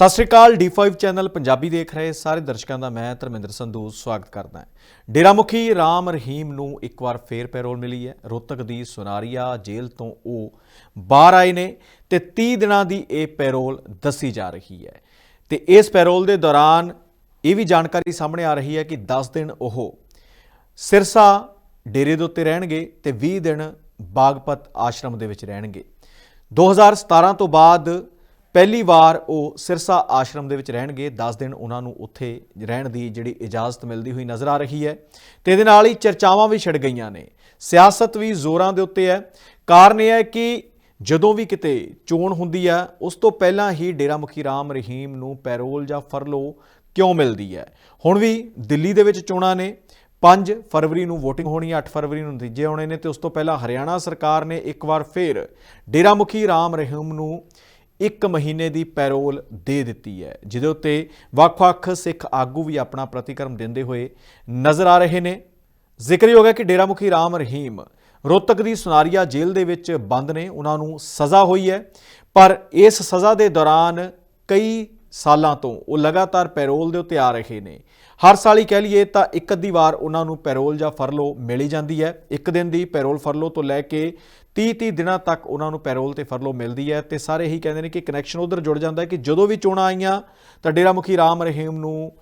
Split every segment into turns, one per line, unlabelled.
ਸਤਿ ਸ਼੍ਰੀ ਅਕਾਲ D5 channel Punjabi ਦੇਖ ਰਹੇ ਸਾਰੇ ਦਰਸ਼ਕਾਂ ਦਾ ਮੈਂ ਧਰਮਿੰਦਰ ਸੰਧੂ ਸਵਾਗਤ ਕਰਦਾ ਹਾਂ। ਡੇਰਾ ਮੁਖੀ ਰਾਮ ਰਹੀਮ ਨੂੰ ਇੱਕ ਵਾਰ ਫੇਰ ਪੈਰੋਲ ਮਿਲੀ ਹੈ। ਰੋਹਤਕ ਦੀ ਸੁਨਾਰੀਆ ਜੇਲ੍ਹ ਤੋਂ ਉਹ ਬਾਹਰ ਆਏ ਨੇ ਤੇ 30 ਦਿਨਾਂ ਦੀ ਇਹ ਪੈਰੋਲ ਦੱਸੀ ਜਾ ਰਹੀ ਹੈ। ਤੇ ਇਸ ਪੈਰੋਲ ਦੇ ਦੌਰਾਨ ਇਹ ਵੀ ਜਾਣਕਾਰੀ ਸਾਹਮਣੇ ਆ ਰਹੀ ਹੈ ਕਿ 10 ਦਿਨ ਉਹ ਸਿਰਸਾ ਡੇਰੇ ਦੇ ਉੱਤੇ ਰਹਿਣਗੇ ਤੇ 20 ਦਿਨ ਬਾਗਪਤ ਆਸ਼ਰਮ ਦੇ ਵਿੱਚ ਰਹਿਣਗੇ। 2017 ਤੋਂ ਬਾਅਦ ਪਹਿਲੀ ਵਾਰ ਉਹ ਸਿਰਸਾ ਆਸ਼ਰਮ ਦੇ ਵਿੱਚ ਰਹਿਣਗੇ। 10 ਦਿਨ ਉਹਨਾਂ ਨੂੰ ਉੱਥੇ ਰਹਿਣ ਦੀ ਜਿਹੜੀ ਇਜਾਜ਼ਤ ਮਿਲਦੀ ਹੋਈ ਨਜ਼ਰ ਆ ਰਹੀ ਹੈ ਤੇ ਇਹਦੇ ਨਾਲ ਹੀ ਚਰਚਾਵਾਂ ਵੀ ਛਿੜ ਗਈਆਂ ਨੇ। ਸਿਆਸਤ ਵੀ ਜ਼ੋਰਾਂ ਦੇ ਉੱਤੇ ਹੈ। ਕਾਰਨ ਇਹ ਹੈ ਕਿ ਜਦੋਂ ਵੀ ਕਿਤੇ ਚੋਣ ਹੁੰਦੀ ਹੈ, ਉਸ ਤੋਂ ਪਹਿਲਾਂ ਹੀ ਡੇਰਾ ਮੁਖੀ ਰਾਮ ਰਹੀਮ ਨੂੰ ਪੈਰੋਲ ਜਾਂ ਫਰਲੋ ਕਿਉਂ ਮਿਲਦੀ ਹੈ? ਹੁਣ ਵੀ ਦਿੱਲੀ ਦੇ ਵਿੱਚ ਚੋਣਾਂ ਨੇ। 5 ਫਰਵਰੀ ਨੂੰ VOTING ਹੋਣੀ ਹੈ 8 ਫਰਵਰੀ ਨੂੰ ਨਤੀਜੇ ਆਉਣੇ ਨੇ ਤੇ ਉਸ ਤੋਂ ਪਹਿਲਾਂ ਹਰਿਆਣਾ ਸਰਕਾਰ ਨੇ ਇੱਕ ਵਾਰ ਫੇਰ ਡੇਰਾ ਮੁਖੀ ਰਾਮ ਰਹੀਮ ਨੂੰ ਇੱਕ ਮਹੀਨੇ ਦੀ ਪੈਰੋਲ ਦੇ ਦਿੱਤੀ ਹੈ, ਜਿਹਦੇ ਉੱਤੇ ਵੱਖ-ਵੱਖ ਸਿੱਖ ਆਗੂ ਵੀ ਆਪਣਾ ਪ੍ਰਤੀਕਰਮ ਦਿੰਦੇ ਹੋਏ ਨਜ਼ਰ ਆ ਰਹੇ ਨੇ। ਜ਼ਿਕਰਯੋਗ ਹੈ ਕਿ ਡੇਰਾ ਮੁਖੀ ਰਾਮ ਰਹੀਮ ਰੋਹਤਕ ਦੀ ਸੁਨਾਰੀਆ ਜੇਲ੍ਹ ਦੇ ਵਿੱਚ ਬੰਦ ਨੇ। ਉਹਨਾਂ ਨੂੰ ਸਜ਼ਾ ਹੋਈ ਹੈ, ਪਰ ਇਸ ਸਜ਼ਾ ਦੇ ਦੌਰਾਨ ਕਈ ਸਾਲਾਂ ਤੋਂ ਉਹ ਲਗਾਤਾਰ ਪੈਰੋਲ ਦੇ ਉੱਤੇ ਆ ਰਹੇ ਨੇ। ਹਰ ਸਾਲ ਹੀ ਕਹਿ ਲਈਏ ਤਾਂ ਇੱਕ ਅੱਧੀ ਵਾਰ ਉਹਨਾਂ ਨੂੰ ਪੈਰੋਲ ਜਾਂ ਫਰਲੋ ਮਿਲ ਜਾਂਦੀ ਹੈ। ਇੱਕ ਦਿਨ ਦੀ ਪੈਰੋਲ ਫਰਲੋ ਤੋਂ ਲੈ ਕੇ 30-30 ਦਿਨਾਂ ਤੱਕ ਉਹਨਾਂ ਨੂੰ ਪੈਰੋਲ ਤੇ ਫਰਲੋ ਮਿਲਦੀ ਹੈ ਤੇ ਸਾਰੇ ਇਹੀ ਕਹਿੰਦੇ ਨੇ ਕਿ ਕਨੈਕਸ਼ਨ ਉਧਰ ਜੁੜ ਜਾਂਦਾ ਹੈ ਕਿ ਜਦੋਂ ਵੀ ਚੋਣਾਂ ਆਈਆਂ ਤਾਂ ਡੇਰਾ ਮੁਖੀ ਰਾਮ ਰਹੀਮ ਨੂੰ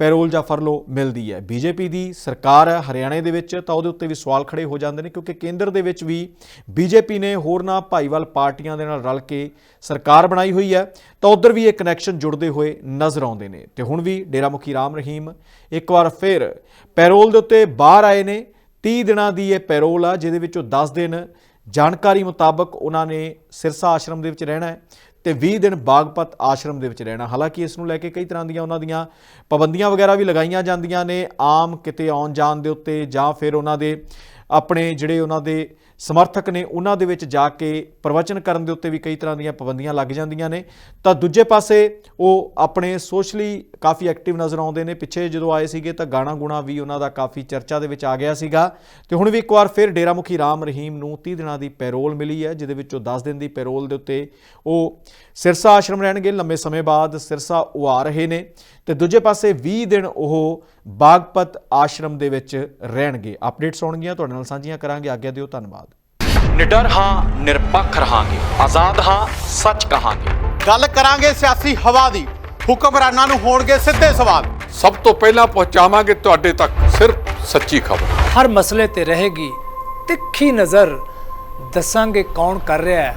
ਪੈਰੋਲ ਜਾਂ ਫਰਲੋ ਮਿਲਦੀ ਹੈ। ਬੀਜੇਪੀ ਦੀ ਸਰਕਾਰ ਹੈ ਹਰਿਆਣੇ ਦੇ ਵਿੱਚ, ਤਾਂ ਉਹਦੇ ਉੱਤੇ ਵੀ ਸਵਾਲ ਖੜੇ ਹੋ ਜਾਂਦੇ ਨੇ, ਕਿਉਂਕਿ ਕੇਂਦਰ ਦੇ ਵਿੱਚ ਵੀ ਬੀਜੇਪੀ ਨੇ ਹੋਰਨਾਂ ਭਾਈਵਾਲ ਪਾਰਟੀਆਂ ਦੇ ਨਾਲ ਰਲ ਕੇ ਸਰਕਾਰ ਬਣਾਈ ਹੋਈ ਹੈ। ਤਾਂ ਉਧਰ ਵੀ ਇਹ ਕਨੈਕਸ਼ਨ ਜੁੜਦੇ ਹੋਏ ਨਜ਼ਰ ਆਉਂਦੇ ਨੇ। ਤੇ ਹੁਣ ਵੀ ਡੇਰਾ ਮੁਖੀ ਰਾਮ ਰਹੀਮ ਇੱਕ ਵਾਰ ਫਿਰ ਪੈਰੋਲ ਦੇ ਉੱਤੇ ਬਾਹਰ ਆਏ ਨੇ। 30 ਦਿਨਾਂ ਦੀ ਇਹ ਪੈਰੋਲ ਆ, ਜਿਹਦੇ ਵਿੱਚੋਂ 10 ਦਿਨ ਜਾਣਕਾਰੀ ਮੁਤਾਬਕ ਉਹਨਾਂ ਨੇ ਸਿਰਸਾ ਆਸ਼ਰਮ ਦੇ ਵਿੱਚ ਰਹਿਣਾ ਹੈ ਤੇ 20 ਦਿਨ ਬਾਗਪਤ ਆਸ਼ਰਮ ਦੇ ਵਿੱਚ ਰਹਿਣਾ ਹਾਲਾਂਕਿ ਇਸ ਨੂੰ ਲੈ ਕੇ ਕਈ ਤਰ੍ਹਾਂ ਦੀਆਂ ਉਹਨਾਂ ਦੀਆਂ ਪਾਬੰਦੀਆਂ ਵਗੈਰਾ ਵੀ ਲਗਾਈਆਂ ਜਾਂਦੀਆਂ ਨੇ, ਆਮ ਕਿਤੇ ਆਉਣ ਜਾਣ ਦੇ ਉੱਤੇ ਜਾਂ ਫਿਰ ਉਹਨਾਂ ਦੇ ਆਪਣੇ ਜਿਹੜੇ ਉਹਨਾਂ ਦੇ ਸਮਰਥਕ ਨੇ ਉਹਨਾਂ ਦੇ ਵਿੱਚ ਜਾ ਕੇ ਪ੍ਰਵਚਨ ਕਰਨ ਦੇ ਉੱਤੇ ਵੀ ਕਈ ਤਰ੍ਹਾਂ ਦੀਆਂ ਪਾਬੰਦੀਆਂ ਲੱਗ ਜਾਂਦੀਆਂ ਨੇ। ਤਾਂ ਦੂਜੇ ਪਾਸੇ ਉਹ ਆਪਣੇ ਸੋਸ਼ਲੀ ਕਾਫੀ ਐਕਟਿਵ ਨਜ਼ਰ ਆਉਂਦੇ ਨੇ। ਪਿੱਛੇ ਜਦੋਂ ਆਏ ਸੀਗੇ ਤਾਂ ਗਾਣਾ ਗੁਣਾ ਵੀ ਉਹਨਾਂ ਦਾ ਕਾਫੀ ਚਰਚਾ ਦੇ ਵਿੱਚ ਆ ਗਿਆ ਸੀਗਾ। ਤੇ ਹੁਣ ਵੀ ਇੱਕ ਵਾਰ ਫਿਰ ਡੇਰਾ ਮੁਖੀ ਰਾਮ ਰਹੀਮ ਨੂੰ 30 ਦਿਨਾਂ ਦੀ ਪੈਰੋਲ ਮਿਲੀ ਹੈ, ਜਿਹਦੇ ਵਿੱਚੋਂ 10 ਦਿਨ ਦੀ ਪੈਰੋਲ ਦੇ ਉੱਤੇ ਉਹ ਸਿਰਸਾ ਆਸ਼ਰਮ ਰਹਿਣਗੇ। ਲੰਮੇ ਸਮੇਂ ਬਾਅਦ ਸਿਰਸਾ ਉਹ ਆ ਰਹੇ ਨੇ। ਤੇ ਦੂਜੇ ਪਾਸੇ 20 ਦਿਨ ਉਹ ਬਾਗਪਤ ਆਸ਼ਰਮ ਦੇ ਵਿੱਚ ਰਹਿਣਗੇ। ਅਪਡੇਟਸ ਆਉਣਗੀਆਂ ਤੁਹਾਡੇ ਨਾਲ ਸਾਂਝੀਆਂ ਕਰਾਂਗੇ। ਆਗਿਆ ਦਿਓ ਧੰਨਵਾਦ।
ਨਿਡਰ ਹਾਂ ਨਿਰਪੱਖ ਰਹਾਂਗੇ। ਆਜ਼ਾਦ ਹਾਂ ਸੱਚ ਕਹਾਂਗੇ।
ਗੱਲ ਕਰਾਂਗੇ ਸਿਆਸੀ ਹਵਾ ਦੀ। ਹੁਕਮਰਾਨਾਂ ਨੂੰ ਹੋਣਗੇ ਸਿੱਧੇ ਸਵਾਲ।
ਸਭ ਤੋਂ ਪਹਿਲਾਂ ਪਹੁੰਚਾਵਾਂਗੇ ਤੁਹਾਡੇ ਤੱਕ ਸਿਰਫ ਸੱਚੀ ਖਬਰ।
ਹਰ ਮਸਲੇ ਤੇ ਰਹੇਗੀ ਤਿੱਖੀ ਨਜ਼ਰ। ਦੱਸਾਂਗੇ ਕੌਣ ਕਰ ਰਿਹਾ ਹੈ।